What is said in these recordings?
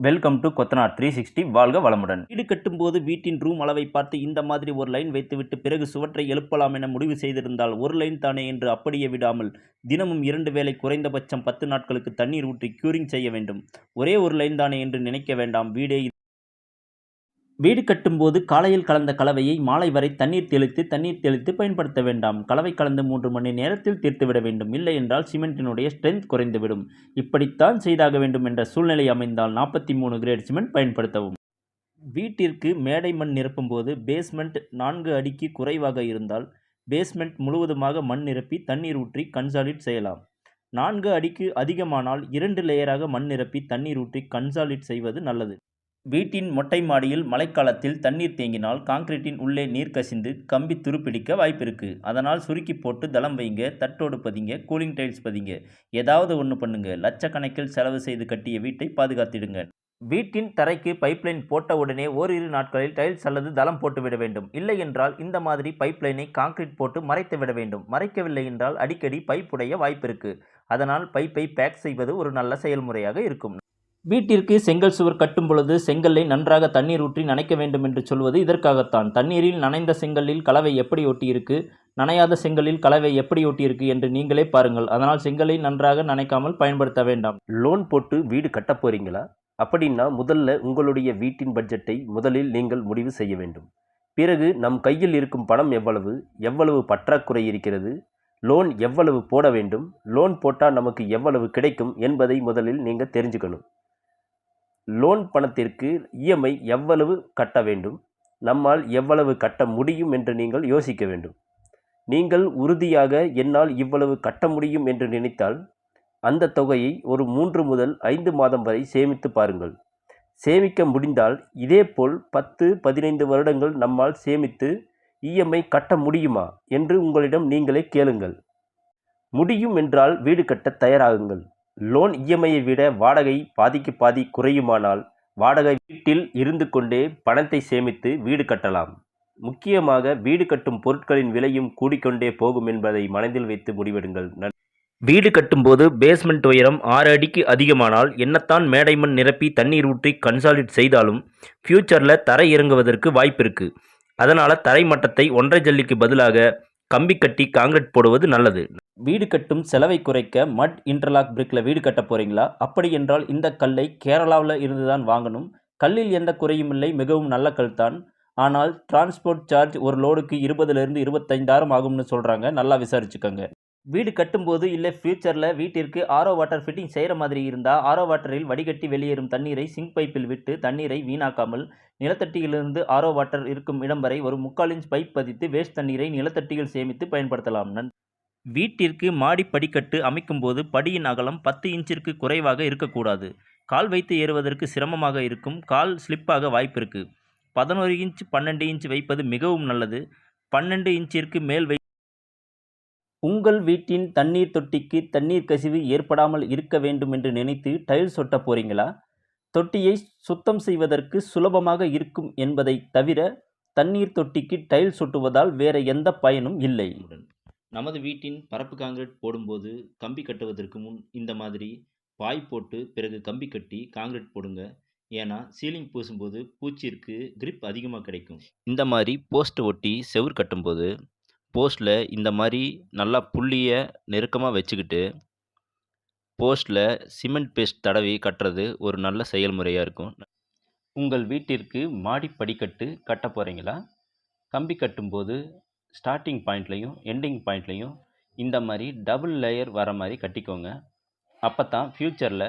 Welcome to Kothanar three sixty வாழ்க வளமுடன். வீடு கட்டும்போது வீட்டின் ரூம் அளவை பார்த்து இந்த மாதிரி ஒரு லைன் வைத்துவிட்டு பிறகு சுவற்றை எழுப்பலாம் என முடிவு செய்திருந்தால் ஒரு லைன் தானே என்று அப்படியே விடாமல் தினமும் இரண்டு வேளை குறைந்தபட்சம் பத்து நாட்களுக்கு தண்ணீர் ஊற்றி க்யூரிங் செய்ய வேண்டும். ஒரே ஒரு லைன் தானே என்று நினைக்க வேண்டாம். வீடே வீடு கட்டும்போது காலையில் கலந்த கலவையை மாலை வரை தண்ணீர் தெளித்து தண்ணீர் தெளித்து பயன்படுத்த வேண்டாம். கலவை கலந்து மூன்று மணி நேரத்தில் தீர்த்துவிட வேண்டும். இல்லை என்றால் சிமெண்டினுடைய ஸ்ட்ரென்த் குறைந்துவிடும். இப்படித்தான் செய்தாக வேண்டும் என்ற சூழ்நிலை அமைந்தால் நாற்பத்தி மூணு கிரேட் சிமெண்ட் பயன்படுத்தவும். வீட்டிற்கு மேடை மண் நிரப்பும்போது பேஸ்மெண்ட் நான்கு அடிக்கு குறைவாக இருந்தால் பேஸ்மெண்ட் முழுவதுமாக மண் நிரப்பி தண்ணீர் ஊற்றி கன்சாலிட் செய்யலாம். நான்கு அடிக்கு அதிகமானால் இரண்டு லேயராக மண் நிரப்பி தண்ணீர் ஊற்றி கன்சாலிட் செய்வது நல்லது. வீட்டின் மொட்டை மாடியில் மழைக்காலத்தில் தண்ணீர் தேங்கினால் காங்கிரீட்டின் உள்ளே நீர் கசிந்து கம்பி துருப்பிடிக்க வாய்ப்பிருக்கு. அதனால் சுருக்கி போட்டு தளம் வைங்க தட்டோடு பதிங்க கூலிங் டைல்ஸ் பதிங்க. ஏதாவது ஒன்று பண்ணுங்க. லட்சக்கணக்கில் செலவு செய்து கட்டிய வீட்டை பாதுகாத்திடுங்க. வீட்டின் தரைக்கு பைப்லைன் போட்ட உடனே ஓரிரு நாட்களில் டைல்ஸ் அல்லது தளம் போட்டு விட வேண்டும். இல்லை என்றால் இந்த மாதிரி பைப்லைனை காங்கிரீட் போட்டு மறைத்து விட வேண்டும். மறைக்கவில்லை என்றால் அடிக்கடி பைப் உடைய வாய்ப்பிருக்கு. அதனால் பைப்பை பேக் செய்வது ஒரு நல்ல செயல்முறையாக இருக்கும். வீட்டிற்கு செங்கல் சுவர் கட்டும் பொழுது செங்கல்லை நன்றாக தண்ணீர் ஊற்றி நனைக்க வேண்டும் என்று சொல்வது இதற்காகத்தான். தண்ணீரில் நனைந்த செங்கல்லில் கலவை எப்படி ஒட்டியிருக்கு? நனையாத செங்கலில் கலவை எப்படி ஒட்டியிருக்கு என்று நீங்களே பாருங்கள். அதனால் செங்கலை நன்றாக நனைக்காமல் பயன்படுத்த வேண்டாம். லோன் போட்டு வீடு கட்டப் போறீங்களா? அப்படின்னா முதல்ல உங்களுடைய வீட்டின் பட்ஜெட்டை முதலில் நீங்கள் முடிவு செய்ய வேண்டும். பிறகு நம் கையில் இருக்கும் பணம் எவ்வளவு எவ்வளவு பற்றாக்குறை இருக்கிறது? லோன் எவ்வளவு போட வேண்டும்? லோன் போட்டால் நமக்கு எவ்வளவு கிடைக்கும் என்பதை முதலில் நீங்கள் தெரிஞ்சுக்கணும். லோன் பணத்திற்கு இஎம்ஐ எவ்வளவு கட்ட வேண்டும்? நம்மால் எவ்வளவு கட்ட முடியும் என்று நீங்கள் யோசிக்க வேண்டும். நீங்கள் உறுதியாக என்னால் இவ்வளவு கட்ட முடியும் என்று நினைத்தால் அந்த தொகையை ஒரு மூன்று முதல் ஐந்து மாதம் வரை சேமித்து பாருங்கள். சேமிக்க முடிந்தால் இதேபோல் பத்து பதினைந்து வருடங்கள் நம்மால் சேமித்து இஎம்ஐ கட்ட முடியுமா என்று உங்களிடம் நீங்களே கேளுங்கள். முடியும் என்றால் வீடு கட்ட தயாராகுங்கள். லோன் இஎம்ஐயை விட வாடகை பாதிக்கு பாதி குறையுமானால் வாடகை வீட்டில் இருந்து கொண்டே பணத்தை சேமித்து வீடு கட்டலாம். முக்கியமாக வீடு கட்டும் பொருட்களின் விலையும் கூடிக்கொண்டே போகும் என்பதை மனதில் வைத்து முடிவெடுங்கள். வீடு கட்டும்போது பேஸ்மெண்ட் உயரம் ஆறு அடிக்கு அதிகமானால் என்னத்தான் மேடை மண் நிரப்பி தண்ணீர் ஊற்றி கன்சாலிட் செய்தாலும் ஃப்யூச்சரில் தரை இறங்குவதற்கு வாய்ப்பு இருக்கு. அதனால் தரை மட்டத்தை ஒன்றரை ஜல்லிக்கு பதிலாக கம்பி கட்டி காங்கிரீட் போடுவது நல்லது. வீடு கட்டும் செலவை குறைக்க மட் இன்டர்லாக் பிரிக்கில் வீடு கட்ட போகிறீங்களா அப்படி என்றால் இந்த கல்லை கேரளாவில் இருந்து தான் வாங்கணும். கல்லில் எந்த குறையும் இல்லை மிகவும் நல்ல கல் தான். ஆனால் டிரான்ஸ்போர்ட் சார்ஜ் ஒரு லோடுக்கு இருபதுலேருந்து இருபத்தைந்தாயிரம் ஆகும்னு சொல்கிறாங்க நல்லா விசாரிச்சுக்கோங்க. வீடு கட்டும்போது இல்லை ஃப்யூச்சரில் வீட்டிற்கு ஆரோ வாட்டர் ஃபிட்டிங் செய்கிற மாதிரி இருந்தால் ஆரோ வாட்டரில் வடிகட்டி வெளியேறும் தண்ணீரை சிங்க் பைப்பில் விட்டு தண்ணீரை வீணாக்காமல் நிலத்தட்டியிலிருந்து ஆரோ வாட்டர் இருக்கும் இடம் வரை ஒரு முக்கால் இன்ச் பைப் பதித்து வேஸ்ட் தண்ணீரை நிலத்தட்டியில் சேமித்து பயன்படுத்தலாம். நன் வீட்டிற்கு மாடி படிக்கட்டு அமைக்கும்போது படியின் அகலம் பத்து இன்ச்சிற்கு குறைவாக இருக்கக்கூடாது. கால் வைத்து ஏறுவதற்கு சிரமமாக இருக்கும். கால் ஸ்லிப்பாக வாய்ப்பு இருக்குது பதினோரு இன்ச் பன்னெண்டு இன்ச் வைப்பது மிகவும் நல்லது. பன்னெண்டு இன்ச்சிற்கு மேல் வை உங்கள் வீட்டின் தண்ணீர் தொட்டிக்கு தண்ணீர் கசிவு ஏற்படாமல் இருக்க வேண்டும் என்று நினைத்து டைல்ஸ் ஒட்ட போறீங்களா? தொட்டியை சுத்தம் செய்வதற்கு சுலபமாக இருக்கும் என்பதை தவிர தண்ணீர் தொட்டிக்கு டைல்ஸ் ஒட்டுவதால் வேற எந்த பயனும் இல்லை. நமது வீட்டின் பரப்பு காங்கிரீட் போடும்போது கம்பி கட்டுவதற்கு முன் இந்த மாதிரி பாய் போட்டு பிறகு கம்பி கட்டி காங்கிரீட் போடுங்க. ஏன்னா சீலிங் பூசும்போது பூச்சிற்கு கிரிப் அதிகமாக கிடைக்கும். இந்த மாதிரி போஸ்ட் ஒட்டி செவுர் கட்டும்போது போஸ்ட்டில் இந்த மாதிரி நல்லா புள்ளியை நெருக்கமாக வச்சுக்கிட்டு போஸ்ட்டில் சிமெண்ட் பேஸ்ட் தடவி கட்டுறது ஒரு நல்ல செயல்முறையாக இருக்கும். உங்கள் வீட்டிற்கு மாடி படிக்கட்டு கட்ட போகிறீங்களா கம்பி கட்டும்போது ஸ்டார்டிங் பாயிண்ட்லேயும் எண்டிங் பாயிண்ட்லேயும் இந்த மாதிரி டபுள் லேயர் வர மாதிரி கட்டிக்கோங்க. அப்போ தான் ஃப்யூச்சரில்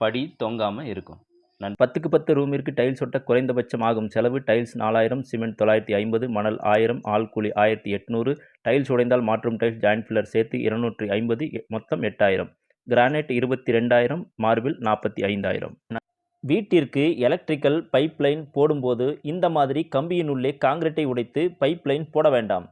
படி தொங்காமல் இருக்கும். நான் பத்துக்கு பத்து ரூமிற்கு டைல்ஸ் ஒட்ட குறைந்தபட்சம் ஆகும். செலவு டைல்ஸ் நாலாயிரம் சிமெண்ட் தொள்ளாயிரத்தி ஐம்பது மணல் ஆயிரம் ஆள் கூலி ஆயிரத்தி எட்நூறு டைல்ஸ் உடைந்தால் மாற்றும் டைல்ஸ் ஜாயின்ட் ஃபில்லர் சேர்த்து இருநூற்றி ஐம்பது மொத்தம் எட்டாயிரம். கிரானைட் இருபத்தி ரெண்டாயிரம் மார்பிள் நாற்பத்தி ஐந்தாயிரம். வீட்டிற்கு எலக்ட்ரிக்கல் பைப்லைன் போடும்போது இந்த மாதிரி கம்பியினுள்ளே காங்கிரீட்டை உடைத்து பைப்லைன் போட வேண்டாம்.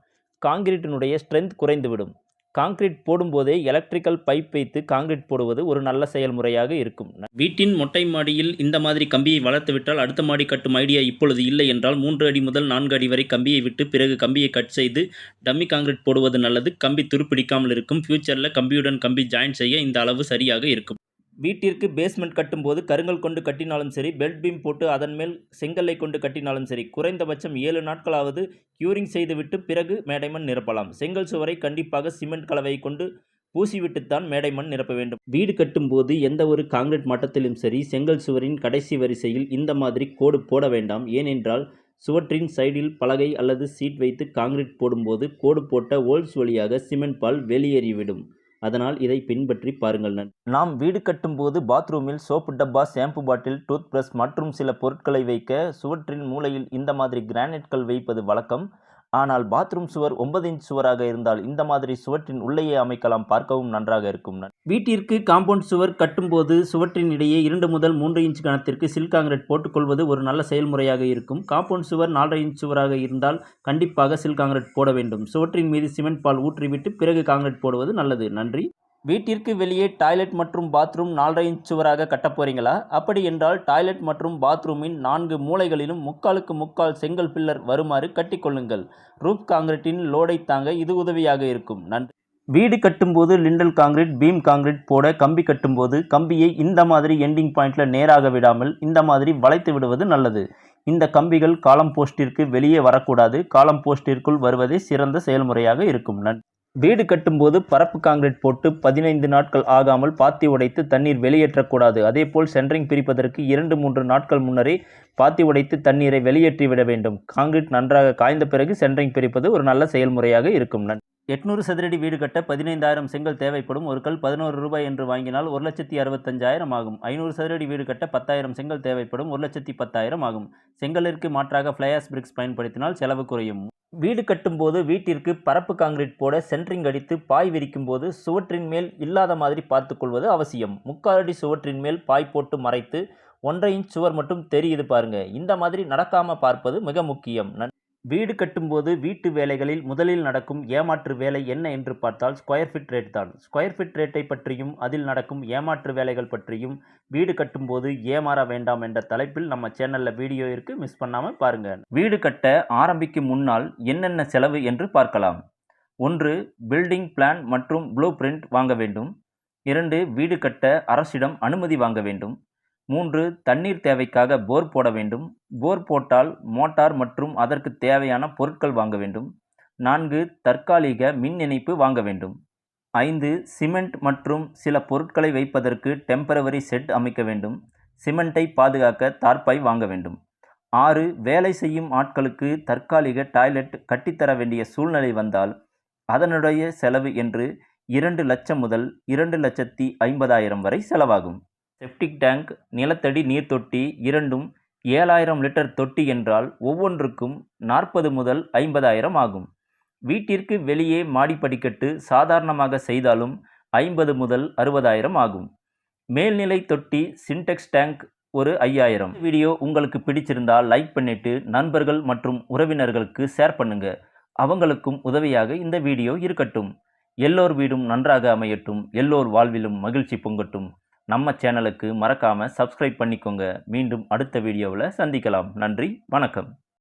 காங்கிரீட்டினுடைய ஸ்ட்ரென்த் குறைந்துவிடும். காங்கிரீட் போடும்போதே எலக்ட்ரிக்கல் பைப் வைத்து காங்கிரீட் போடுவது ஒரு நல்ல செயல்முறையாக இருக்கும். வீட்டின் மொட்டை மாடியில் இந்த மாதிரி கம்பியை வளர்த்துவிட்டால் அடுத்த மாடி கட்டும் ஐடியா இப்பொழுது இல்லை என்றால் மூன்று அடி முதல் நான்கு அடி வரை கம்பியை விட்டு பிறகு கம்பியை கட் செய்து டம்மி காங்கிரீட் போடுவது நல்லது. கம்பி துருப்பிடிக்காமல் இருக்கும். ஃப்யூச்சரில் கம்பியுடன் கம்பி ஜாயின் செய்ய இந்த அளவு சரியாக இருக்கும். வீட்டிற்கு பேஸ்மெண்ட் கட்டும்போது கருங்கல் கொண்டு கட்டினாலும் சரி பெல்ட் பீம் போட்டு அதன் மேல் செங்கல்லை கொண்டு கட்டினாலும் சரி குறைந்தபட்சம் ஏழு நாட்களாவது க்யூரிங் செய்துவிட்டு பிறகு மேடைமண் நிரப்பலாம். செங்கல் சுவரை கண்டிப்பாக சிமெண்ட் கலவையை கொண்டு பூசிவிட்டுத்தான் மேடைமண் நிரப்ப வேண்டும். வீடு கட்டும்போது எந்த ஒரு காங்கிரீட் மட்டத்திலும் சரி செங்கல் சுவரின் கடைசி வரிசையில் இந்த மாதிரி கோடு போட வேண்டாம். ஏனென்றால் சுவற்றின் சைடில் பலகை அல்லது சீட் வைத்து காங்கிரீட் போடும்போது கோடு போட்ட ஓல்ஸ் வழியாக சிமெண்ட் பால் வெளியேறிவிடும். அதனால் இதை பின்பற்றி பாருங்கள் நன் நாம் வீடு கட்டும்போது பாத்ரூமில் சோப்பு டப்பா ஷாம்பு பாட்டில் டூத் பிரஷ் மற்றும் சில பொருட்களை வைக்க சுவற்றின் மூலையில் இந்த மாதிரி கிரானைட்கள் வைப்பது வழக்கம். ஆனால் பாத்ரூம் சுவர் ஒன்பது இன்ச் சுவராக இருந்தால் இந்த மாதிரி சுவற்றின் உள்ளேயே அமைக்கலாம் பார்க்கவும் நன்றாக இருக்கும். வீட்டிற்கு காம்பவுண்ட் சுவர் கட்டும்போது சுவற்றின் இடையே இரண்டு முதல் மூன்று இன்ச் கணத்திற்கு சில் காங்கிரீட் போட்டுக்கொள்வது ஒரு நல்ல செயல்முறையாக இருக்கும். காம்பவுண்ட் சுவர் நாலரை இன்ச் சுவராக இருந்தால் கண்டிப்பாக சில் காங்கிரீட் போட வேண்டும். சுவற்றின் மீது சிமெண்ட் பால் ஊற்றிவிட்டு பிறகு காங்கிரீட் போடுவது நல்லது. நன்றி. வீட்டிற்கு வெளியே டாய்லெட் மற்றும் பாத்ரூம் நாலரை இன்ச் சுவராக கட்டப்போறீங்களா அப்படி என்றால் டாய்லெட் மற்றும் பாத்ரூமின் நான்கு மூலைகளிலும் முக்காலுக்கு முக்கால் செங்கல் பில்லர் வருமாறு கட்டிக்கொள்ளுங்கள் ரூப் காங்கிரீட்டின் லோடை தாங்க இது உதவியாக இருக்கும். நன்றி. வீடு கட்டும்போது லிண்டல் காங்கிரீட் பீம் காங்கிரீட் போட கம்பி கட்டும்போது கம்பியை இந்த மாதிரி எண்டிங் பாயிண்ட்ல நேராக விடாமல் இந்த மாதிரி வளைத்து விடுவது நல்லது. இந்த கம்பிகள் காலம் போஸ்டிற்கு வெளியே வரக்கூடாது. காலம் போஸ்டிற்குள் வருவதே சிறந்த செயல்முறையாக இருக்கும். நன்றி. வீடு கட்டும்போது பரப்பு காங்கிரீட் போட்டு பதினைந்து நாட்கள் ஆகாமல் பாத்தி உடைத்து தண்ணீர் வெளியேற்றக்கூடாது. அதேபோல் சென்ட்ரிங் பிரிப்பதற்கு இரண்டு மூன்று நாட்கள் முன்னரே பாத்தி உடைத்து தண்ணீரை வெளியேற்றி விட வேண்டும். காங்கிரீட் நன்றாக காய்ந்த பிறகு சென்ட்ரிங் பிரிப்பது ஒரு நல்ல செயல்முறையாக இருக்கும். நன்றி எட்நூறு சதுரடி வீடு கட்ட பதினைந்தாயிரம் செங்கல் தேவைப்படும். ஒரு கல் பதினோரு ரூபாய் என்று வாங்கினால் ஒரு லட்சத்தி அறுபத்தஞ்சாயிரம் ஆகும். ஐநூறு சதுரடி வீடு கட்ட பத்தாயிரம் செங்கல் தேவைப்படும். ஒரு லட்சத்தி பத்தாயிரம் ஆகும். செங்கலிற்கு மாற்றாக ஃப்ளையாஸ் பிரிக்ஸ் பயன்படுத்தினால் செலவு குறையும். வீடு கட்டும்போது வீட்டிற்கு பரப்பு காங்கிரீட் போட சென்ட்ரிங் அடித்து பாய் விரிக்கும் போது சுவற்றின் மேல் இல்லாத மாதிரி பார்த்துக்கொள்வது அவசியம். முக்காலடி சுவற்றின் மேல் பாய் போட்டு மறைத்து ஒன்றரை இன்ச் சுவர் மட்டும் தெரியுது பாருங்க. இந்த மாதிரி நடக்காமல் பார்ப்பது மிக முக்கியம். நன்- வீடு கட்டும்போது வீட்டு வேலைகளில் முதலில் நடக்கும் ஏமாற்று வேலை என்ன என்று பார்த்தால் ஸ்கொயர் ஃபீட் ரேட் தான். ஸ்கொயர் ஃபீட் ரேட்டை பற்றியும் அதில் நடக்கும் ஏமாற்று வேலைகள் பற்றியும் வீடு கட்டும்போது ஏமாற வேண்டாம் என்ற தலைப்பில் நம்ம சேனலில் வீடியோ இருக்குது மிஸ் பண்ணாமல் பாருங்கள் வீடு கட்ட ஆரம்பிக்கும் முன்னால் என்னென்ன செலவு என்று பார்க்கலாம். ஒன்று பில்டிங் பிளான் மற்றும் ப்ளூ பிரிண்ட் வாங்க வேண்டும். இரண்டு வீடு கட்ட அரசிடம் அனுமதி வாங்க வேண்டும். மூன்று தண்ணீர் தேவைக்காக போர் போட வேண்டும். போர் போட்டால் மோட்டார் மற்றும் அதற்கு தேவையான பொருட்கள் வாங்க வேண்டும். நான்கு தற்காலிக மின் இணைப்பு வாங்க வேண்டும். ஐந்து சிமெண்ட் மற்றும் சில பொருட்களை வைப்பதற்கு டெம்பரவரி செட் அமைக்க வேண்டும். சிமெண்ட்டை பாதுகாக்க தார்ப்பாய் வாங்க வேண்டும். ஆறு வேலை செய்யும் ஆட்களுக்கு தற்காலிக டாய்லெட் கட்டித்தர வேண்டிய சூழ்நிலை வந்தால் அதனுடைய செலவு என்று இரண்டு லட்சம் முதல் இரண்டு லட்சத்தி ஐம்பதாயிரம் வரை செலவாகும். செப்டிக் டேங்க் நிலத்தடி நீர் தொட்டி இரண்டும் ஏழாயிரம் லிட்டர் தொட்டி என்றால் ஒவ்வொன்றுக்கும் நாற்பது முதல் ஐம்பதாயிரம் ஆகும். வீட்டிற்கு வெளியே மாடிப்படிக்கட்டு சாதாரணமாக செய்தாலும் ஐம்பது முதல் அறுபதாயிரம் ஆகும். மேல்நிலை தொட்டி சின்டெக்ஸ் டேங்க் ஒரு ஐயாயிரம். வீடியோ உங்களுக்கு பிடிச்சிருந்தால் லைக் பண்ணிட்டு நண்பர்கள் மற்றும் உறவினர்களுக்கு ஷேர் பண்ணுங்க. அவங்களுக்கும் உதவியாக இந்த வீடியோ இருக்கட்டும். எல்லோர் வீடும் நன்றாக அமையட்டும். எல்லோர் வாழ்விலும் மகிழ்ச்சி பொங்கட்டும். நம்ம சேனலுக்கு மறக்காமல் சப்ஸ்கிரைப் பண்ணிக்கோங்க. மீண்டும் அடுத்த வீடியோவில் சந்திக்கலாம். நன்றி வணக்கம்.